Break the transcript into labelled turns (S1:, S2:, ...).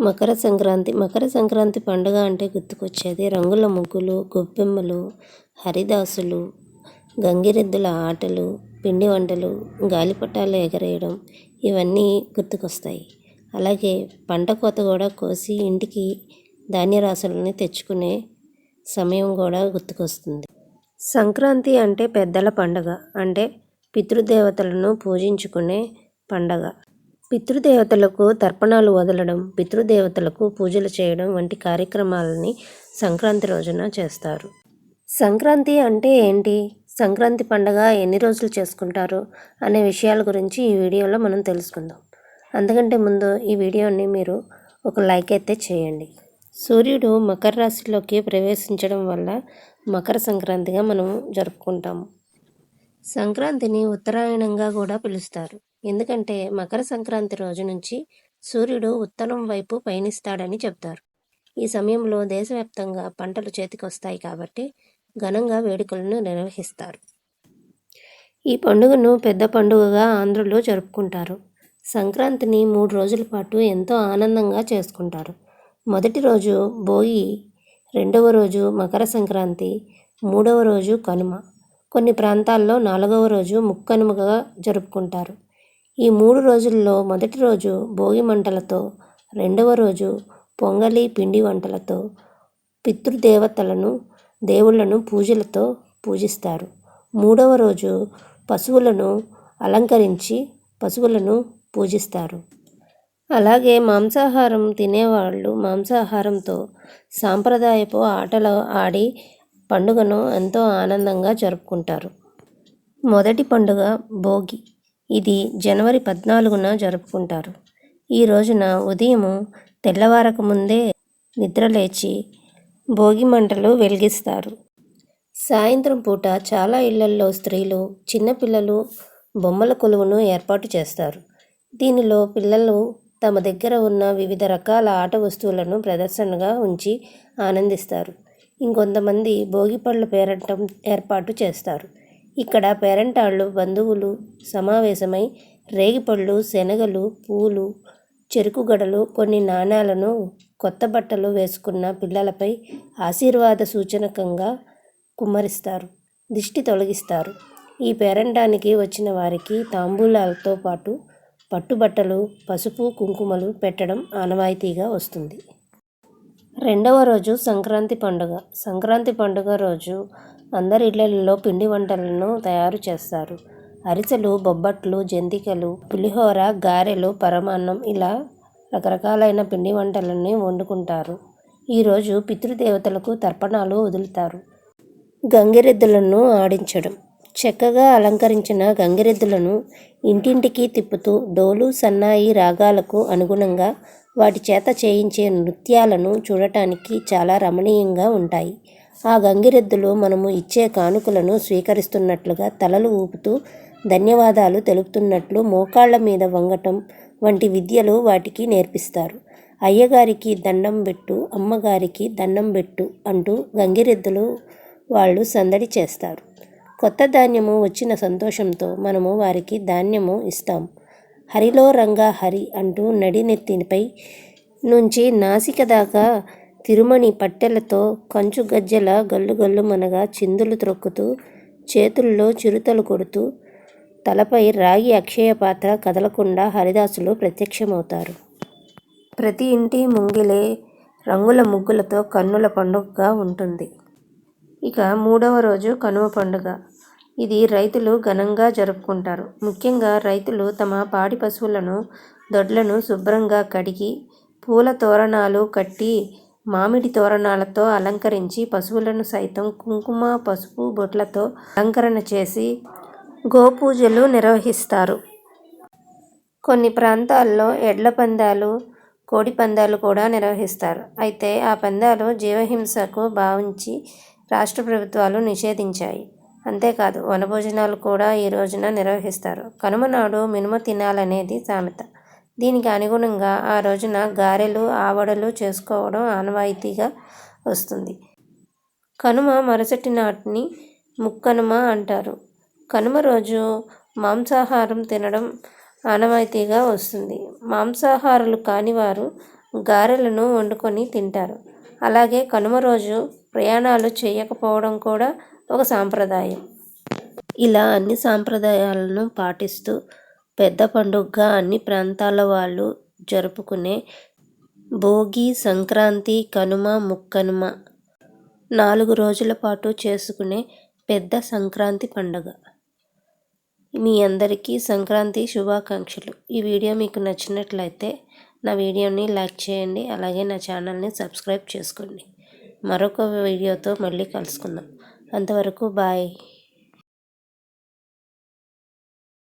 S1: మకర సంక్రాంతి. మకర సంక్రాంతి పండుగ అంటే గుర్తుకొచ్చేది రంగుల ముగ్గులు గొబ్బెమ్మలు హరిదాసులు గంగిరెద్దుల ఆటలు పిండి వంటలు గాలిపటాలు ఎగరేయడం ఇవన్నీ గుర్తుకొస్తాయి. అలాగే పంట కోత కూడా కోసి ఇంటికి ధాన్యరాశులని తెచ్చుకునే సమయం కూడా గుర్తుకొస్తుంది. సంక్రాంతి అంటే పెద్దల పండగ అంటే పితృదేవతలను పూజించుకునే పండగ. పితృదేవతలకు తర్పణాలు వదలడం పితృదేవతలకు పూజలు చేయడం వంటి కార్యక్రమాలని సంక్రాంతి రోజున చేస్తారు. సంక్రాంతి అంటే ఏంటి? సంక్రాంతి పండగ ఎన్ని రోజులు చేసుకుంటారు? అనే విషయాల గురించి ఈ వీడియోలో మనం తెలుసుకుందాం. అందుకంటే ముందు ఈ వీడియోని మీరు ఒక లైక్ అయితే చేయండి. సూర్యుడు మకర రాశిలోకి ప్రవేశించడం వల్ల మకర సంక్రాంతిగా మనం జరుపుకుంటాము. సంక్రాంతిని ఉత్తరాయణంగా కూడా పిలుస్తారు. ఎందుకంటే మకర సంక్రాంతి రోజు నుంచి సూర్యుడు ఉత్తరం వైపు పయనిస్తాడని చెప్తారు. ఈ సమయంలో దేశవ్యాప్తంగా పంటలు చేతికొస్తాయి కాబట్టి ఘనంగా వేడుకలను నిర్వహిస్తారు. ఈ పండుగను పెద్ద పండుగగా ఆంధ్రులు జరుపుకుంటారు. సంక్రాంతిని మూడు రోజుల పాటు ఎంతో ఆనందంగా చేసుకుంటారు. మొదటి రోజు భోగి రెండవ రోజు మకర సంక్రాంతి మూడవ రోజు కనుమ. కొన్ని ప్రాంతాల్లో నాలుగవ రోజు ముక్కనుమగా జరుపుకుంటారు. ఈ మూడు రోజుల్లో మొదటి రోజు భోగి మంటలతో రెండవ రోజు పొంగలి పిండి వంటలతో పితృదేవతలను దేవుళ్ళను పూజలతో పూజిస్తారు. మూడవ రోజు పశువులను అలంకరించి పశువులను పూజిస్తారు. అలాగే మాంసాహారం తినేవాళ్ళు మాంసాహారంతో సాంప్రదాయపు ఆటలు ఆడి పండుగను ఎంతో ఆనందంగా జరుపుకుంటారు. మొదటి పండుగ భోగి. ఇది జనవరి పద్నాలుగున జరుపుకుంటారు. ఈ రోజున ఉదయం తెల్లవారక ముందే నిద్రలేచి భోగి మంటలు వెలిగిస్తారు. సాయంత్రం పూట చాలా ఇళ్ళల్లో స్త్రీలు చిన్నపిల్లలు బొమ్మల కొలువును ఏర్పాటు చేస్తారు. దీనిలో పిల్లలు తమ దగ్గర ఉన్న వివిధ రకాల ఆట వస్తువులను ప్రదర్శనగా ఉంచి ఆనందిస్తారు. ఇంకొంతమంది భోగిపళ్ళు పేరటం ఏర్పాటు చేస్తారు. ఇక్కడ పేరంటాళ్ళు బంధువులు సమావేశమై రేగిపళ్ళు శనగలు పూలు చెరుకు గడలు కొన్ని నాణాలను కొత్త బట్టలు వేసుకున్న పిల్లలపై ఆశీర్వాద సూచనకంగా కుమ్మరిస్తారు దిష్టి తొలగిస్తారు. ఈ పేరంటానికి వచ్చిన వారికి తాంబూలాలతో పాటు పట్టుబట్టలు పసుపు కుంకుమలు పెట్టడం ఆనవాయితీగా వస్తుంది. రెండవ రోజు సంక్రాంతి పండుగ. సంక్రాంతి పండుగ రోజు అందరి ఇళ్ళలో పిండి వంటలను తయారు చేస్తారు. అరిసెలు బొబ్బట్లు జంతికలు పులిహోర గారెలు పరమాన్నం ఇలా రకరకాలైన పిండి వంటలని వండుకుంటారు. ఈరోజు పితృదేవతలకు తర్పణాలు వదులుతారు. గంగిరెద్దులను ఆడించడం. చక్కగా అలంకరించిన గంగిరెద్దులను ఇంటింటికి తిప్పుతూ డోలు సన్నాయి రాగాలకు అనుగుణంగా వాటి చేత చేయించే నృత్యాలను చూడటానికి చాలా రమణీయంగా ఉంటాయి. ఆ గంగిరెద్దులు మనము ఇచ్చే కానుకలను స్వీకరిస్తున్నట్లుగా తలలు ఊపుతూ ధన్యవాదాలు తెలుపుతున్నట్లు మోకాళ్ళ మీద వంగటం వంటి విద్యలు వాటికి నేర్పిస్తారు. అయ్యగారికి దండం పెట్టు అమ్మగారికి దండం పెట్టు అంటూ గంగిరెద్దులు వాళ్ళు సందడి చేస్తారు. కొత్త ధాన్యము వచ్చిన సంతోషంతో మనము వారికి ధాన్యము ఇస్తాం. హరిలో రంగా హరి అంటూ నడినెత్తినిపై నుంచి నాసిక దాకా తిరుమణి పట్టెలతో కంచు గజ్జెల గల్లు గల్లు మనగా చిందులు త్రొక్కుతూ చేతుల్లో చిరుతలు కొడుతూ తలపై రాగి అక్షయ పాత్ర కదలకుండా హరిదాసులు ప్రత్యక్షమవుతారు. ప్రతి ఇంటి ముంగిలే రంగుల ముగ్గులతో కన్నుల పండుగగా ఉంటుంది. ఇక మూడవ రోజు కనుమ పండుగ. ఇది రైతులు ఘనంగా జరుపుకుంటారు. ముఖ్యంగా రైతులు తమ పాడి పశువులను దొడ్లను శుభ్రంగా కడిగి పూల తోరణాలు కట్టి మామిడి తోరణాలతో అలంకరించి పశువులను సైతం కుంకుమ పసుపు బొట్లతో అలంకరణ చేసి గోపూజలు నిర్వహిస్తారు. కొన్ని ప్రాంతాల్లో ఎడ్ల పందాలు కోడి పందాలు కూడా నిర్వహిస్తారు. అయితే ఆ పందాలు జీవహింసకు భావించి రాష్ట్ర ప్రభుత్వాలు నిషేధించాయి. అంతేకాదు వనభోజనాలు కూడా ఈ రోజున నిర్వహిస్తారు. కనుమ నాడు మినుమ తినాలనేది సామెత. దీనికి అనుగుణంగా ఆ రోజున గారెలు ఆవడలు చేసుకోవడం ఆనవాయితీగా వస్తుంది. కనుమ మరుసటి నాటిని ముక్కనుమ అంటారు. కనుమ రోజు మాంసాహారం తినడం ఆనవాయితీగా వస్తుంది. మాంసాహారులు కానివారు గారెలను వండుకొని తింటారు. అలాగే కనుమ రోజు ప్రయాణాలు చేయకపోవడం కూడా ఒక సాంప్రదాయం. ఇలా అన్ని సాంప్రదాయాలను పాటిస్తూ పెద్ద పండుగగా అన్ని ప్రాంతాల వాళ్ళు జరుపుకునే భోగి సంక్రాంతి కనుమ ముక్కనుమ నాలుగు రోజుల పాటు చేసుకునే పెద్ద సంక్రాంతి పండుగ. మీ అందరికీ సంక్రాంతి శుభాకాంక్షలు. ఈ వీడియో మీకు నచ్చినట్లయితే నా వీడియోని లైక్ చేయండి అలాగే నా ఛానల్ని సబ్స్క్రైబ్ చేసుకోండి. మరొక వీడియోతో మళ్ళీ కలుసుకుందాం. అంతవరకు బాయ్.